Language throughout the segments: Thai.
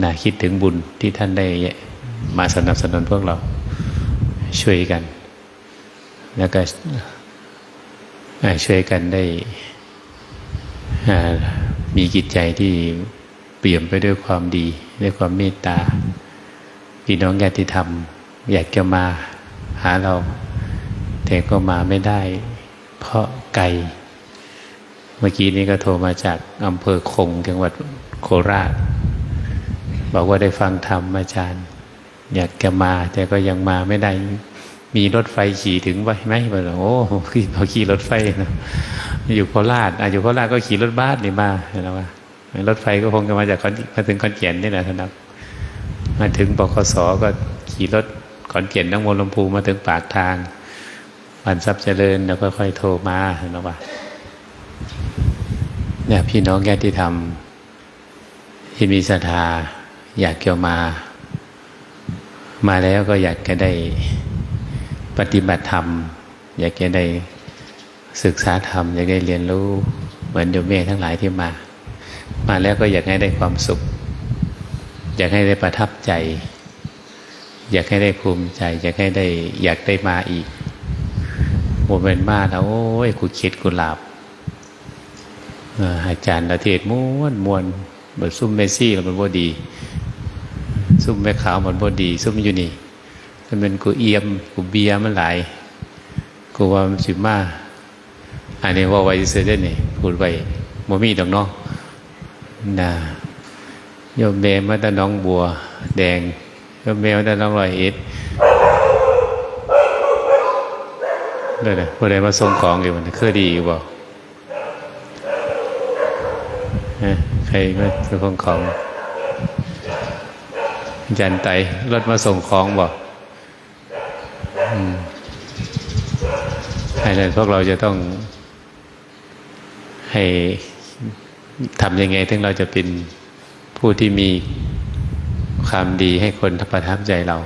นะคิดถึงบุญที่ท่านได้มาสนับสนุนพวกเราช่วยกัน แล้วก็ช่วยกันได้มีจิตใจที่เปี่ยมไปด้วยความดี ด้วยความเมตตาพี่น้องญาติธรรม อยากจะมาหาเรา แต่ก็มาไม่ได้ เพราะไกล เมื่อกี้นี้ก็โทรมาจากอำเภอคงจังหวัดโคราช บอกว่าได้ฟังธรรมอาจารย์ อยากจะมา แต่ก็ยังมาไม่ได้ มีรถไฟขี่ถึงไหมไหมบอกโอ้ขี่พอขี่รถไฟนะอยู่โคราชอะอยู่โคราชก็ขี่รถบัสนี่มาเห็นไหมว่ารถไฟก็คงจะมาจากมาถึงขอนแก่นนี่แหละท่านครับ มาถึงบขสก็ขี่รถขอนแก่นน้งมลำพูมาถึงปากทางวันทรัพย์เจริญแล้วก็ค่อยโทรมาเห็นไหมว่าเนี่ยพี่น้องญาติธรรมที่มีศรัทธา อยากจะมา มาแล้วก็อยากจะได้ปฏิบัติธรรม อยากจะได้ศึกษาธรรม อยากได้เรียนรู้เหมือนโยมเมทั้งหลายที่มา มาแล้วก็อยากให้ได้ความสุข อยากให้ได้ประทับใจ อยากให้ได้ภูมิใจ อยากให้ได้อยากได้มาอีกโมเป็นมาแล้วโอ้ยกูคิดกูหลับอาจารย์ประเทศม้วนมวนเหมือนซุ่มเมซี่แล้วมันบ่ดี ซุ่มแม่ขาวมันบ่ดี ซุ่มอยู่นี่ถ้าเป็นกูเอียมกูเบียมันหลายกูว่ามันสิมาอันนี้ว่าไว้เสียได้นี่พูดไว้บ่มีดอกเนาะนะโยมเมมาแต่น้องบัว แดงโยมเมมาแต่น้องรอยเอ็ดเลยนะผู้ใดมาส่งของอยู่มันคือดีอยู่บ่ฮะใครมาส่งของ ยันไตรถมาส่งของบ่ให้เลยพวกเราจะต้อง ให้ทำยังไง ถึงเราจะเป็นผู้ที่มีความดีให้คนประทับใจเรา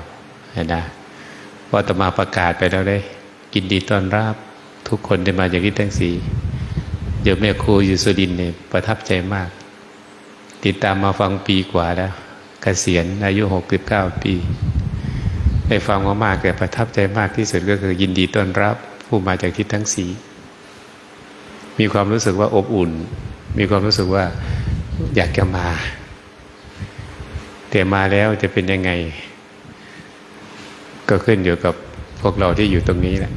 เห็นไหมพอตมาประกาศไปแล้วได้กินดีต้อนรับ ทุกคนได้มาจากที่ทั้งสีเดี๋ยวแม่ครูอยู่สุดินเนี่ยประทับใจมาก ติดตามมาฟังปีกว่าแล้ว กษียณอายุหกสิบเก้าปีได้ฟังมามากแต่ประทับใจมากที่สุดก็คือยินดีต้อนรับผู้มาจากทิศทั้งสีมีความรู้สึกว่าอบอุ่น มีความรู้สึกว่าอยากจะมา แต่มาแล้วจะเป็นยังไง ก็ขึ้นอยู่กับพวกเราที่อยู่ตรงนี้แหละ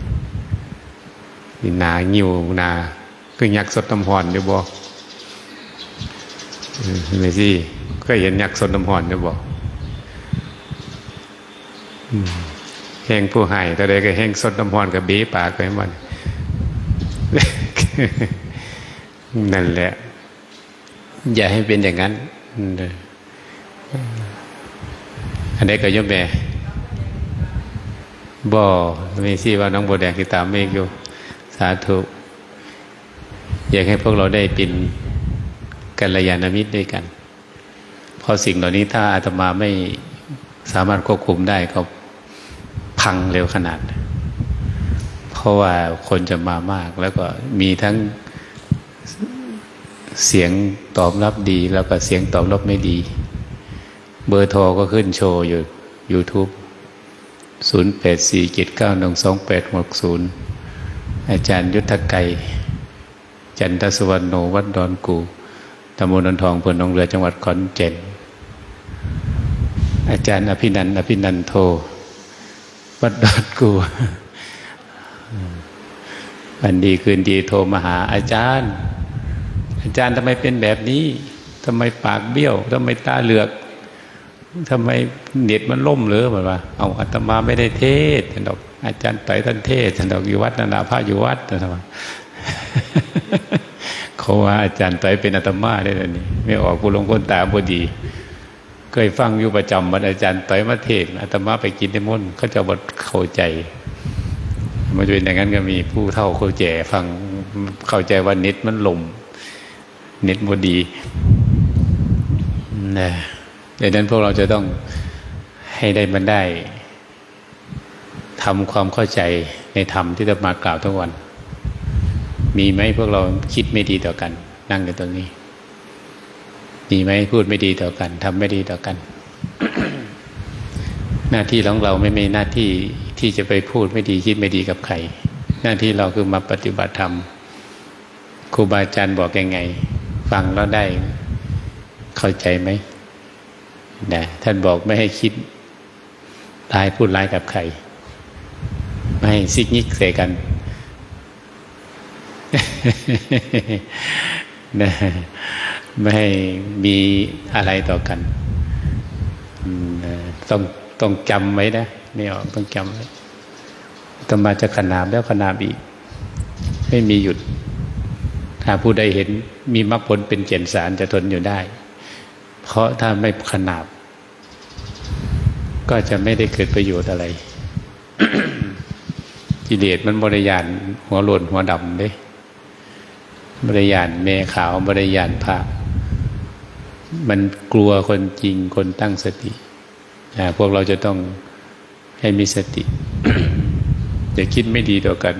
นางิวนาคือยักษ์สดน้ำหอนอยู่บ่ไม่สิ ก็เห็นยักษ์สน้ำหอนอยู่บ่แห้งผู้ให้แต่ใดก็แห้งสดน้ำหอนกับเบี้ปากไปมันนั่นแหละ อย่าให้เป็นอย่างนั้นอันนี้ก็ยกแม่บ่ไม่สิว่าน้องโบแดงที่ตามเมฆอยู่ สาธุ อยากให้พวกเราได้เป็นกัลยาณมิตรด้วยกัน เพราะสิ่งเหล่านี้ถ้าอาตมาไม่สามารถควบคุมได้ก็พังเร็วขนาด เพราะว่าคนจะมามากแล้วก็มีทั้งเสียงตอบรับดี แล้วก็เสียงตอบรับไม่ดี เบอร์โทรก็ขึ้นโชว์อยู่ YouTube 0 8 4 7 9 1 2 8 6 0 อาจารย์ยุทธไกรจันทสวรรณโนวัดดอนกูตำบลนนทองเพื่อนนองเรือจังหวัดขอนแก่น อาจารย์อภินันอภินันโทวัดดอนกูวันดีคืนดีโทรมาหา อาจารย์ อาจารย์ทำไมเป็นแบบนี้ทำไมปากเบี้ยวทำไมตาเหลือกทำไมเน็ตมันล่มหรือแบบว่า เอาอาตมาไม่ได้เทศท่านดอกอาจารย์ไต่ท่านเทศท่านดอกอยู่วัดนานาพระอยู่วัดท่านว่าเขาว่าอาจารย์ไต่เป็นอาตมาได้แล้วนี่ไม่ออกผู้ลงคนตาบดี เคยฟังอยู่ประจำวันอาจารย์ต่มาเทศอาตมาไปกินในมนเขาจะบดเข้าใจมาเป็นอย่างนั้นก็มีผู้เท่าเขาแก่ฟังเข้าใจว่าเน็ตมันลมเน็ตบดีนะดังนั้นพวกเราจะต้องให้ได้มันได้ทำความเข้าใจในธรรมที่จะมากล่าวทุกวัน มีไหมพวกเราคิดไม่ดีต่อกัน นั่งกันตรงนี้ ดีไหมพูดไม่ดีต่อกันทำไม่ดีต่อกัน หน้าที่ของเราไม่มีหน้าที่ที่จะไปพูดไม่ดีคิดไม่ดีกับใคร หน้าที่เราคือมาปฏิบัติธรรมครูบาอาจารย์บอกยังไง ฟังแล้วได้เข้าใจไหมนะท่านบอกไม่ให้คิดร้ายพูดร้ายกับใคร ไม่ให้ซิกยิกใส่กันนะ ไม่ให้มีอะไรต่อกันต้องต้องจำไว้นะนี่ออกต้องจำไว้ต่อมาจะขนาบแล้วขนาบอีก ไม่มีหยุด ถ้าผู้ใดเห็นมีมรรคผลเป็นเจนสารจะทนอยู่ได้ เพราะถ้าไม่ขนาบ ก็จะไม่ได้เกิดประโยชน์อะไรกิเลสมันบริยานหัวโลนหัวดำเด้บริยานเมขาวบริยานผ้า มันกลัวคนจริงคนตั้งสติพวกเราจะต้องให้มีสติอย่าคิดไม่ดีต่อกัน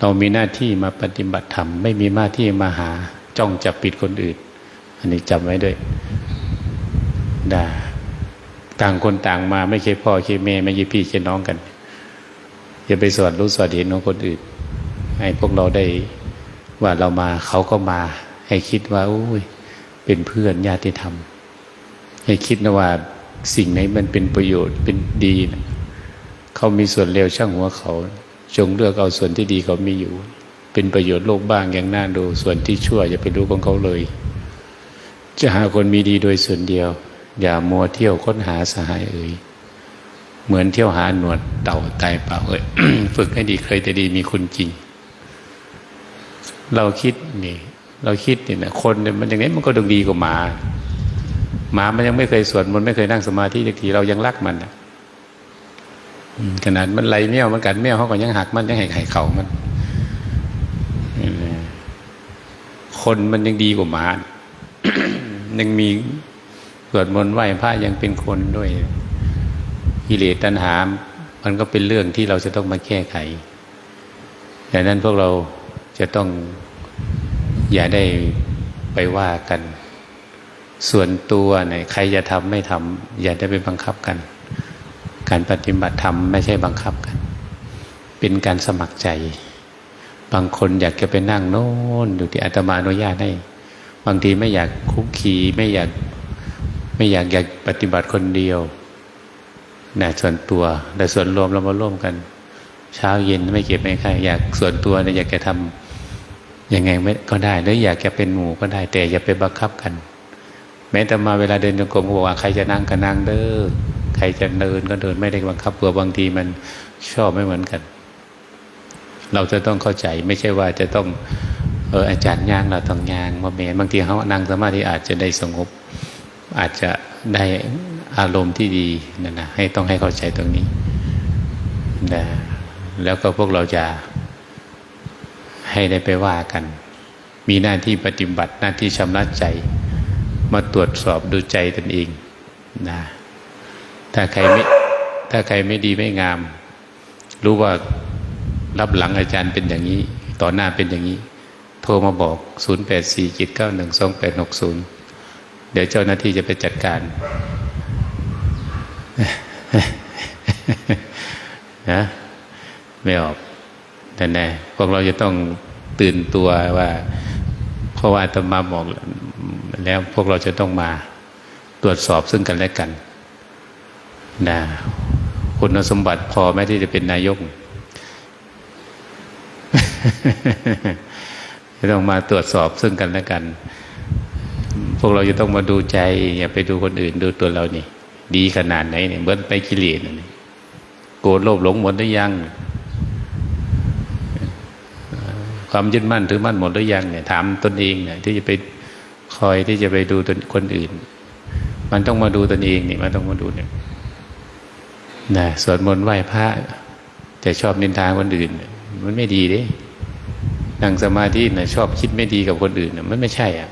เรามีหน้าที่มาปฏิบัติธรรม ไม่มีหน้าที่มาหาจ้องจับปิดคนอื่น อันนี้จำไว้ด้วยด่าต่างคนต่างมาไม่ใช่พ่อใช่แม่ไม่ใช่พี่ใช่น้องกัน อย่าไปสวดรู้สวดเห็นของคนอื่น ให้พวกเราได้ว่าเรามาเขาก็มา ให้คิดว่าโอ้ย เป็นเพื่อนญาติธรรม ให้คิดนะว่าสิ่งไหนมันเป็นประโยชน์เป็นดีนะเขามีส่วนเลวช่างหัวเขา จงเลือกเอาส่วนที่ดีเขามีอยู่ เป็นประโยชน์โลกบ้างอย่างน่าดู ส่วนที่ชั่วอย่าไปดูของเขาเลย จะหาคนมีดีโดยส่วนเดียว อย่ามัวเที่ยวค้นหาสหายเอ่ยเหมือนเที่ยวหาหนวดเต่าตายเปล่าเอ่ยฝึกให้ดีเคยแต่ดีมีคุณจริง เราคิดนี่ เราคิดเนี่ยนะคนเนี่ยมันอย่างนี้มันก็ดงดีกว่าหมา หมามันยังไม่เคยสวดมันต์ไม่เคยนั่งสมาธิสักทีเรายังรักมันอะขนาดมันไล่แมวมันกัดแมวเขาก็ยังหักมันยังให้ไข่เขามัน คนมันยังดีกว่าหมา ยังมีสวดมนต์ไหว้พระยังเป็นคนด้วยกิเลสตัณหา มันก็เป็นเรื่องที่เราจะต้องมาแก้ไขดังนั้นพวกเราจะต้อง อย่าได้ไปว่ากัน ส่วนตัวเนี่ยใครจะทำไม่ทำอย่าได้ไปบังคับกัน การปฏิบัติธรรมไม่ใช่บังคับกัน เป็นการสมัครใจ บางคนอยากจะไปนั่งโน่นอยู่ที่อาตมาอนุญาตให้บางทีไม่อยากคุกคีไม่อยากไม่อยากอยากปฏิบัติคนเดียวนะส่วนตัวแต่ส่วนรวมเรามาร่วมกัน เช้าเย็นไม่เก็บไม่ใครอยากส่วนตัวเนี่ยอยากจะทำ ยังไงไก็ได้หรืออยากจะเป็นหมู่ก็ได้ แต่อย่าไปบังคับกัน แม้แต่มาเวลาเดินจงกรมก็บอกว่าใครจะนั่งก็นั่งเด้อใครจะเดินก็เดินไม่ได้บังคับเผื่อบางทีมันชอบไม่เหมือนกัน เราจะต้องเข้าใจไม่ใช่ว่าจะต้องเอออาจารย์ย่างเราต้องย่างมาเมนบางทีเขานั่งสมาธิอาจจะได้สงบ อาจจะได้อารมณ์ที่ดีนั่นนะให้ต้องให้เข้าใจตรงนี้นะแล้วก็พวกเราจะ ให้ได้ไปว่ากัน มีหน้าที่ปฏิบัติหน้าที่ชำระใจ มาตรวจสอบดูใจตนเองนะถ้าใครไม่ถ้าใครไม่ดีไม่งาม รู้ว่ารับหลังอาจารย์เป็นอย่างนี้ ต่อหน้าเป็นอย่างนี้ โทรมาบอก 0 8 4 7 9 1 2 8 6 0 เดี๋ยวเจ้าหน้าที่จะไปจัดการนะไม่ออก แต่แน่พวกเราจะต้องตื่นตัวว่า เพราะว่าอาตมาบอกแล้วพวกเราจะต้องมาตรวจสอบซึ่งกันและกันนะคุณสมบัติพอไหมที่จะเป็นนายกจะต้องมาตรวจสอบซึ่งกันและกัน พวกเราจะต้องมาดูใจ อย่าไปดูคนอื่นดูตัวเรานี่ ดีขนาดไหนเนี่ยเบิ้ลไปกิเลสนี่โกรธโลภหลงหมดหรือยัง ความยึดมั่นถือมั่นหมดหรือยังเนี่ยถามตนเองเนี่ยที่จะไปคอยที่จะไปดูตนคนอื่น มันต้องมาดูตนเองเนี่ยมันต้องมาดูเนี่ยนะสวดมนต์ไหว้พระแต่ชอบนินทาคนอื่น มันไม่ดีเด้นั่งสมาธินะชอบคิดไม่ดีกับคนอื่นนะมันไม่ใช่อะ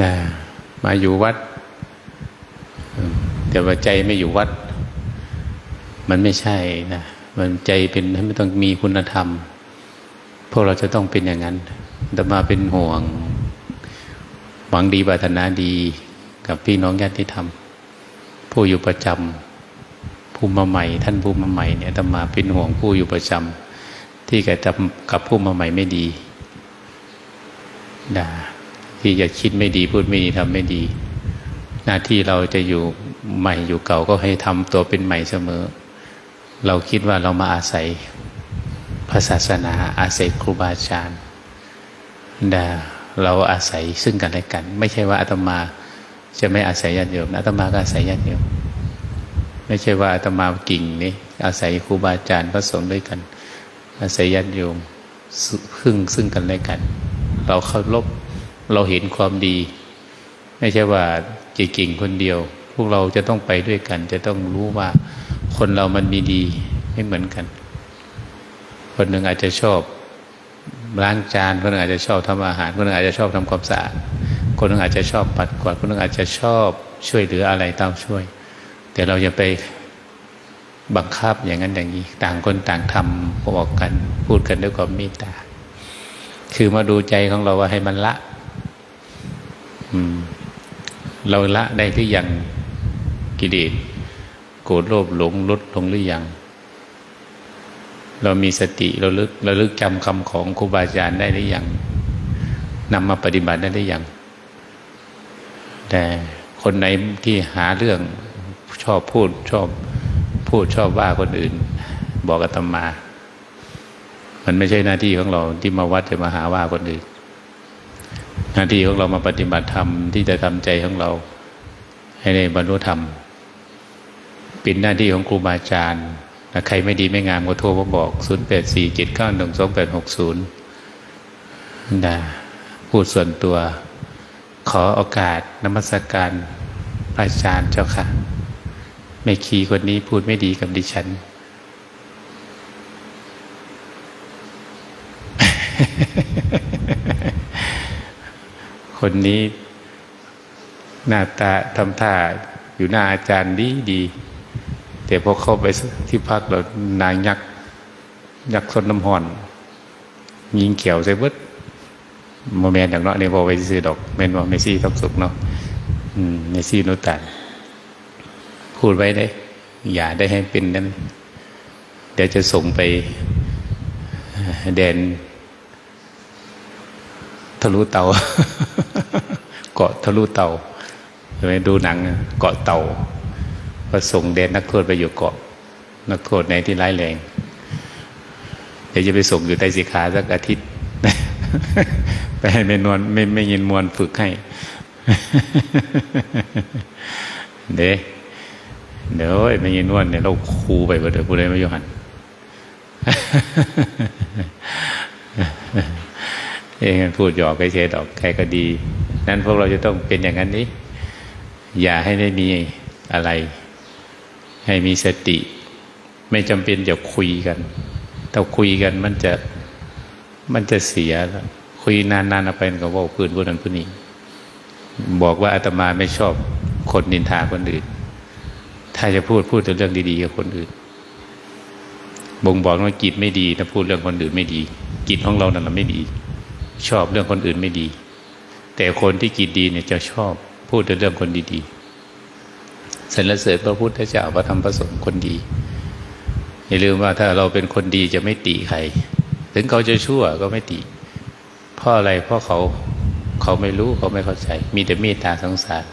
นะมาอยู่วัด แต่ว่าใจไม่อยู่วัด มันไม่ใช่นะ มันใจเป็นไม่ต้องมีคุณธรรม พวกเราจะต้องเป็นอย่างนั้นแต่มาเป็นห่วง หวังดีปรารถนาดีกับพี่น้องญาติธรรม ผู้อยู่ประจำผู้มาใหม่ ท่านผู้มาใหม่เนี่ยตมาเป็นห่วงผู้อยู่ประจำที่กทำกับผู้มาใหม่ไม่ดีด่าที่จะคิดไม่ดีพูดไม่ดีทำไม่ดี หน้าที่เราจะอยู่ใหม่อยู่เก่าก็ให้ทำตัวเป็นใหม่เสมอ เราคิดว่าเรามาอาศัยพระศาสนาอาศัยครูบาอาจารย์ด่าเราอาศัยซึ่งกันและกัน ไม่ใช่ว่าอาตมาจะไม่อาศัยญาติโยมอาตมาก็อาศัยญาติโยมไม่ใช่ว่าอาตมากิ่งนี่อาศัยครูบาอาจารย์พระสงฆ์ด้วยกัน อาศัยญาติโยมซึ่งซึ่งกันและกัน เราเคารพเราเห็นความดี ไม่ใช่ว่าจะกิ่งคนเดียว พวกเราจะต้องไปด้วยกัน จะต้องรู้ว่า คนเรามันมีดีไม่เหมือนกัน คนหนึ่งอาจจะชอบล้างจาน คนหนึ่งอาจจะชอบทำอาหาร คนหนึ่งอาจจะชอบทำความสะอาด คนหนึ่งอาจจะชอบปัดกวาด คนหนึ่งอาจจะชอบช่วยเหลืออะไรตามช่วย แต่เราอย่าไปบังคับอย่างนั้นอย่างนี้ ต่างคนต่างทำบอกกัน พูดกันด้วยความเมตตา คือมาดูใจของเราว่าให้มันละ อืม เราละได้หรือยังกิเลส โกรธโลภหลงลดลงหรือยัง เรามีสติเราลึกเราลึกจำคำของครูบาอาจารย์ได้หรือยังนำมาปฏิบัติได้หรือยัง แต่คนไหนที่หาเรื่องชอบพูดชอบพูดชอบว่าคนอื่น บอกอาตมา มันไม่ใช่หน้าที่ของเราที่มาวัดจะมาหาว่าคนอื่น หน้าที่ของเรามาปฏิบัติธรรมที่จะทำใจของเรา ให้ได้บรรลุธรรม เป็นหน้าที่ของครูบาอาจารย์ใครไม่ดีไม่งามก็โทรมาบอก 0 8 4 7 9 1 2 8 6 0นะพูดส่วนตัว ขอโอกาสนมัสการอาจารย์เจ้าค่ะไม่คีคนนี้พูดไม่ดีกับดิฉัน คนนี้หน้าตาทำท่าอยู่หน้าอาจารย์ดีดี แต่พอเข้าไปที่พักเรานายยักยักซนน้ำห่อน ยิงเขียวใส่เบิดโมเมนต์อย่างเนาะเนี่ยพอไปซื้อดอกเมนว่าเมซี่ต้องสุกเนาะเมซี่นุตันพูดไว้ได้ อย่าได้ให้เป็นนั้นเดี๋ยวจะส่งไปแดน ทะลุเตาเกาะทะลุเตาไปดูหนัง เกาะเตา ก็ส่งแดนนักโทษไปอยู่เกาะ นักโทษในที่ร้ายแรง เดี๋ยวจะไปส่งอยู่ใต้สีขาสักอาทิตย์ ไปให้ไม่นวลไม่ไม่ยินมวลฝึกให้ เด้เดี๋ยวไม่ยินนวลเนี่ยเราครูไปบ่เดี๋ยวผู้ใดไม่ยหันเองพูดหยอกใครดอกใครก็ดี นั้นพวกเราจะต้องเป็นอย่างนั้นนี้ อย่าให้ได้มีอะไร ให้มีสติ ไม่จำเป็นจะคุยกันถ้าคุยกันมันจะมันจะเสียแล้วคุยนานๆไปก็ว่าพื้นผู้นั้นผู้นี้ บอกว่าอาตมาไม่ชอบคนนินทาคนอื่น ถ้าจะพูดพูดแต่เรื่องดีๆกับคนอื่น บ่งบอกว่าจิตไม่ดีถ้าพูดเรื่องคนอื่นไม่ดีจิตของเรานั้นไม่ดี ชอบเรื่องคนอื่นไม่ดี แต่คนที่จิตดีเนี่ยจะชอบพูดแต่เรื่องคนดีๆ สรรเสริญพระพุทธเจ้าพระธรรมพระสงฆ์คนดี อย่าลืมว่าถ้าเราเป็นคนดีจะไม่ตีใคร ถึงเขาจะชั่วก็ไม่ตีเพราะอะไรเพราะเขาเขาไม่รู้เขาไม่เข้าใจ มีแต่เมตตาสงสาร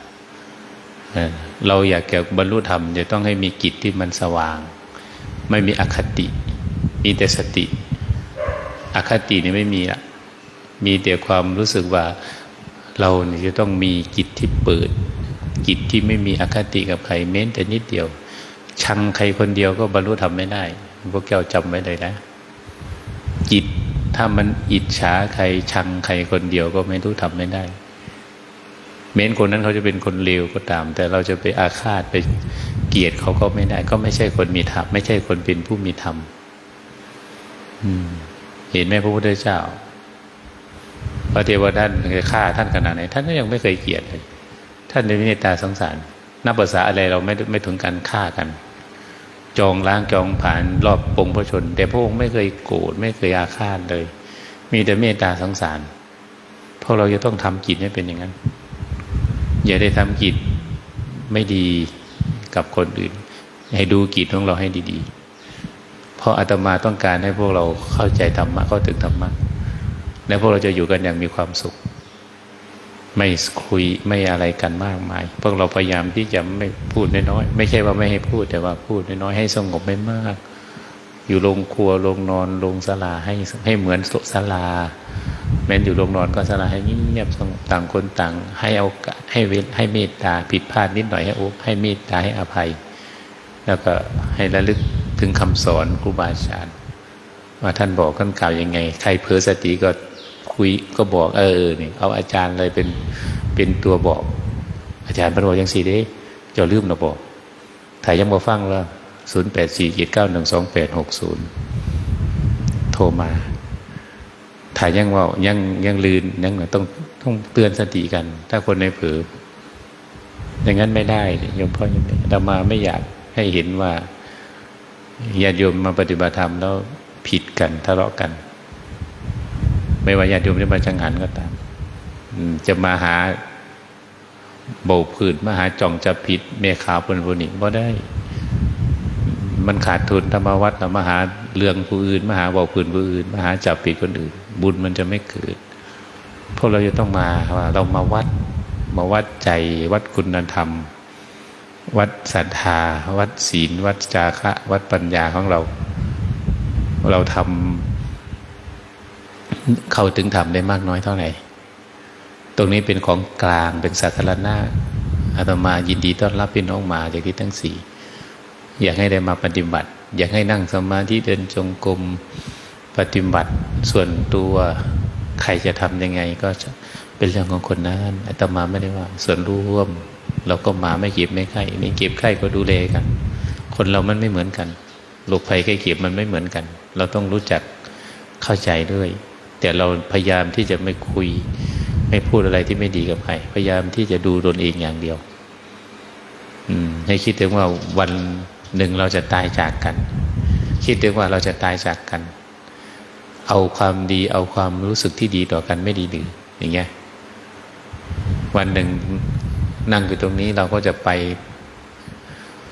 เราอยากเกี่ยวบรรลุธรรม จะต้องให้มีกิจที่มันสว่าง ไม่มีอคติ มีแต่สติ อคตินี่ไม่มีละมีแต่ความรู้สึกว่าเราเนี่ยจะต้องมีจิตที่เปิด จิตที่ไม่มีอคติกับใครเม้นแต่นิดเดียว ชังใครคนเดียวก็บรรลุธรรมไม่ได้ พวกแก้วจำไว้เลยนะ จิตถ้ามันอิจฉาใครชังใครคนเดียวก็ไม่รู้ทำไม่ได้ เม้นคนนั้นเขาจะเป็นคนเลวก็ตาม แต่เราจะไปอาฆาตไปเกลียดเขาก็ไม่ได้ ก็ไม่ใช่คนมีธรรมไม่ใช่คนเป็นผู้มีธรรมเห็นไหมพระพุทธเจ้าพระเทวทัตเคยฆ่าท่านขนาดไหนท่านก็ยังไม่เคยเกลียดเลย ท่านในเมตตาสงสาร นับภาษาอะไรเราไม่ไม่ถึงการฆ่ากัน จองล้างจองผ่านรอบปงพระชน แต่พระองค์ไม่เคยโกรธไม่เคยอาฆาตเลย มีแต่เมตตาสงสารพวกเราจะต้องทำจิตให้เป็นอย่างนั้น อย่าได้ทำกิจไม่ดีกับคนอื่น ให้ดูกิจของเราให้ดี ๆ เพราะอาตมาต้องการให้พวกเราเข้าใจธรรมะเข้าถึงธรรมะและพวกเราจะอยู่กันอย่างมีความสุข ไม่คุยไม่อะไรกันมากมาย พวกเราพยายามที่จะไม่พูดน้อยๆไม่ใช่ว่าไม่ให้พูดแต่ว่าพูดน้อยๆให้สงบไม่มาก อยู่โรงครัวโรงนอนโรงศาลาให้ให้เหมือนศาลาแม้นอยู่โรงนอนก็ศาลาให้เงียบสงบต่างคนต่าง ให้เอาให้เวทให้เมตตาผิดพลาดนิดหน่อยให้โอ้ให้เมตตาให้อภัย แล้วก็ให้ระลึกถึงคำสอนครูบาอาจารย์ว่าท่านบอกท่านกล่าวยังไง ใครเผลอสติก็ คุยก็บอกเออเนี่ยเอาอาจารย์เลยเป็นเป็นตัวบอก อาจารย์พระโรยังสี่เด้เจ้าลืมเราบอกถ่ายยังบ่ฟังแล้วศูนย์แปดสี่เจ็ดเก้าหนึ่งสองแปดหกศูนย์โทรมาถ่ายยังว่ายังยังลืนยังต้องต้องเตือนสติกัน ถ้าคนในเผลออย่างนั้นไม่ได้โยมพ่อโยมเรามาไม่อยากให้เห็นว่าญาติโยมมาปฏิบัติธรรมแล้วผิดกันทะเลาะกัน ไม่ว่าญาติโยมจะมาจังหันก็ตามจะมาหาโบกผืนมาหาจ่องจะผิดเมขาปนบุนิบ่ได้ มันขาดทุนธรรมวัดเรมาหาเรื่องผู้อื่นมาหาบอกผืนผู้อื่นมาหาจับผิดคนอื่น บุญมันจะไม่เกิดพวกเราจะต้องมาว่าเรามาวัด มาวัดใจ วัดคุณธรรม วัดศรัทธา วัดศีล วัดจาคะ วัดปัญญาของเรา เราทำ เข้าถึงธรรมได้มากน้อยเท่าไหร่ ตรงนี้เป็นของกลางเป็นสาธารณะอาตมายินดีต้อนรับพี่น้องมาจากที่ทั้งสี่อยากให้ได้มาปฏิบัติ อยากให้นั่งสมาธิเดินจงกรมปฏิบัติส่วนตัวใครจะทำยังไง ก็เป็นเรื่องของคนนั้นอาตมาไม่ได้ว่า ส่วนร่วม เราก็มาไม่เก็บไม่ไข้ไม่เก็บไข้ก็ดูแลกัน คนเรามันไม่เหมือนกันโรคภัยไข้เก็บมันไม่เหมือนกัน เราต้องรู้จักเข้าใจด้วย แต่เราพยายามที่จะไม่คุย ไม่พูดอะไรที่ไม่ดีกับใครพยายามที่จะดูตนเองอย่างเดียว อืม ให้คิดถึงว่าวันหนึ่งเราจะตายจากกัน คิดถึงว่าเราจะตายจากกัน เอาความดี เอาความรู้สึกที่ดีต่อกันไม่ดีหรืออย่างเงี้ยวันหนึ่งนั่งอยู่ตรงนี้เราก็จะไป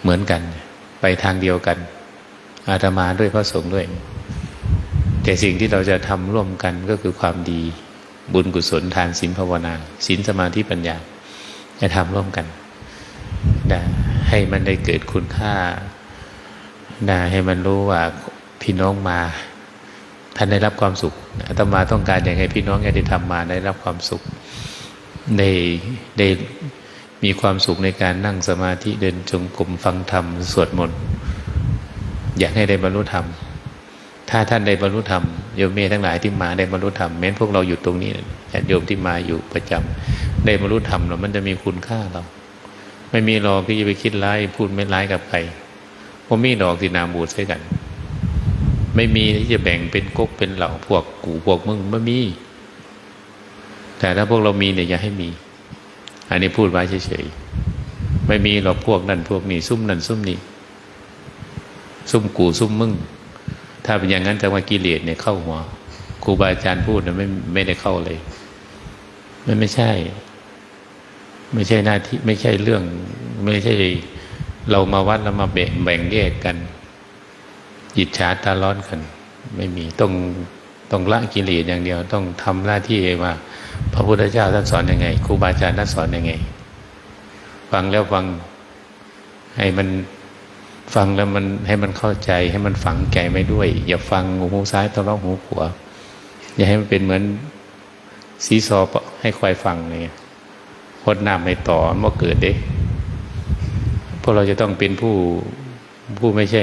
เหมือนกัน ไปทางเดียวกัน อาตมาด้วยพระสงฆ์ด้วย แต่สิ่งที่เราจะทำร่วมกันก็คือความดีบุญกุศลทานศีลภาวนาศีลสมาธิปัญญา จะทำร่วมกันนะให้มันได้เกิดคุณค่านะให้มันรู้ว่าพี่น้องมาท่านได้รับความสุขอาตมาต้องการอย่างให้พี่น้องญาติธรรมมาได้รับความสุขได้ได้มีความสุขในการนั่งสมาธิเดินจงกรมฟังธรรมสวดมนต์อยากให้ได้บรรลุธรรม ถ้าท่านได้บรรลุธรรมโยมเมทั้งหลายที่มาได้บรรลุธรรมแม้พวกเราอยู่ตรงนี้ญาติโยมที่มาอยู่ประจำได้บรรลุธรรมแล้วมันจะมีคุณค่าเรา ไม่มีหรอกที่จะไปคิดร้ายพูดไม่ร้ายกับใครผมมีดอกที่นาบูดใส่กัน ไม่มีที่จะแบ่งเป็นก๊กเป็นเหล่าพวกกูพวกมึงไม่มี แต่ถ้าพวกเรามีเนี่ยอย่าให้มี อันนี้พูดไว้เฉยๆไม่มีหรอกพวกนั่นพวกนี้ซุ่มนั่นซุ่มนี้ซุ่มกูซุ่มมึง ถ้าเป็นอย่างนั้นจะว่ากิเลสเนี่ยเข้าหัวครูบาอาจารย์พูดนะไม่ไม่ได้เข้าเลย มันไม่ใช่ ไม่ใช่หน้าที่ ไม่ใช่เรื่อง ไม่ใช่ เรามาวัดแล้วมาแบ่งแบ่งแยกกันจิตชาตาร้อนกัน ไม่มีต้องต้องละกิเลสอย่างเดียว ต้องทำหน้าที่ว่า พระพุทธเจ้าท่านสอนอยังไงครูบาอาจารย์ท่านสอนอยังไง ฟังแล้วฟังให้มัน ฟังแล้วมันให้มันเข้าใจให้มันฝังใจไม่ด้วย อย่าฟังหูซ้ายต้องร้อหูขวาอย่าให้มันเป็นเหมือนซีซอให้ควายฟังเลยพดน้ำให้ต่อมันเกิดเด้พวกเราจะต้องเป็นผู้ผู้ไม่ใช่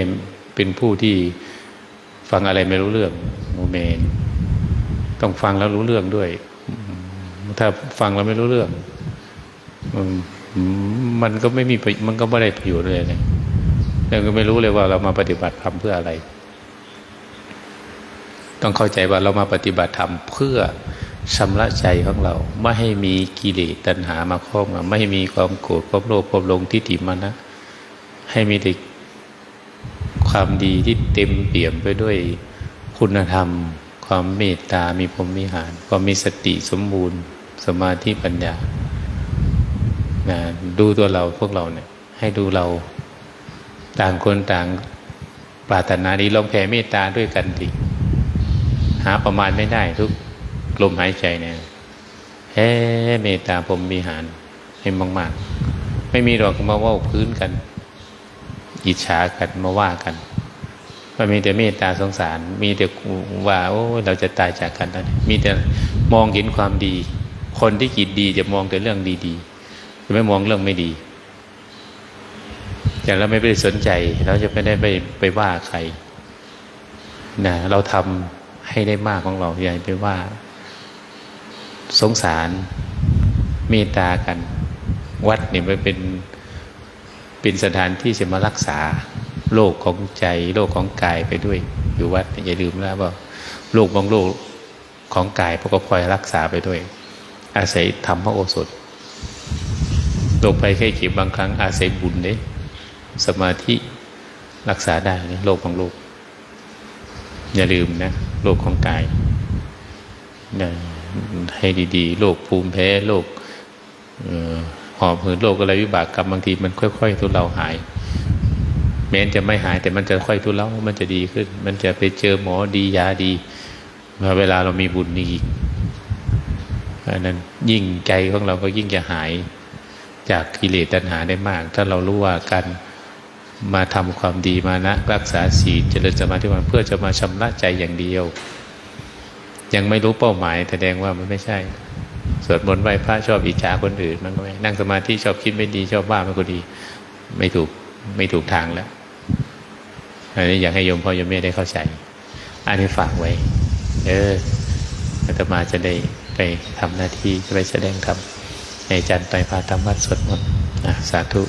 เป็นผู้ที่ฟังอะไรไม่รู้เรื่องโมเมนต้องฟังแล้วรู้เรื่องด้วย ถ้าฟังแล้วไม่รู้เรื่อง มันก็ไม่มีมันก็ไม่ได้ประโยชน์เลยเลย เราก็ไม่รู้เลยว่าเรามาปฏิบัติธรรมเพื่ออะไร ต้องเข้าใจว่าเรามาปฏิบัติธรรมเพื่อชำระใจของเรา ไม่ให้มีกิเลสตัณหามาครอบงำไม่ให้มีความโกรธความโลภความหลงทิฏฐิมานะ ให้มีแต่ความดีที่เต็มเปี่ยมไปด้วยคุณธรรม ความเมตตา มีพรหมิหาร ความมีสติสมบูรณ์ สมาธิปัญญานะดูตัวเราพวกเราเนี่ย ให้ดูเรา ต่างคนต่างปรารถนาดีลองแผ่เมตตาด้วยกันดิหาประมาณไม่ได้ทุกลมหายใจเนี่ยแฮ่เมตตาผมมีหารให้มากๆ ไม่มีหรอกมาว่าพื้นกัน อิจฉากันมาว่ากันมันมีแต่เมตตาสงสาร มีแต่ว่าโอ้เราจะตายจากกันแล้วมีแต่มองเห็นความดี คนที่คิดดีจะมองแต่เรื่องดีๆจะไม่มองเรื่องไม่ดี อย่างเราไม่ไปสนใจ เราจะไม่ได้ไปไปว่าใครนะเราทำให้ได้มากของเราอย่าไปว่า สงสารเมตตากัน วัดเนี่ยมันเป็นเป็นสถานที่จะมารักษาโรคของใจโรคของกายไปด้วย อยู่วัดอย่าลืมนะว่าโรคบางโรคของกายพวกก็คอยรักษาไปด้วย อาศัยธรรมพระโอสถโรคภัยไข้เจ็บบางครั้งอาศัยบุญเด้ สมาธิรักษาได้นะโรคบางโรคอย่าลืมนะโรคของกายนะให้ดีๆโรคภูมิแพ้โรคอ่อหอบหืดโรคอะไรวิบากกรรมบางทีมันค่อยๆทุเลาหาย แม้นจะไม่หายแต่มันจะค่อยทุเลามันจะดีขึ้น มันจะไปเจอหมอดียาดีเวลาเรามีบุญนี่อีกเพราะนั้นยิ่งใจของเราก็ยิ่งจะหายจากกิเลสตัณหาได้มาก ถ้าเรารู้ว่าการ มาทำความดีมานะรักษาศีลเจริญสมาธิมันเพื่อจะมาชำระใจอย่างเดียว ยังไม่รู้เป้าหมายแสดงว่ามันไม่ใช่ สวดมนต์ไหว้พระชอบอิจฉาคนอื่นมันก็ไม่นั่งสมาธิชอบคิดไม่ดีชอบว่ามันก็ดี ไม่ถูกไม่ถูกทางแล้วอันนี้อยากให้โยมพ่อโยมแม่ได้เข้าใจ อันนี้ฝากไว้ เอออาตมาจะได้ไปทำหน้าที่จะไปแสดงธรรมในจันทร์ไปพาธรรมวัดสวดมนต์สาธุ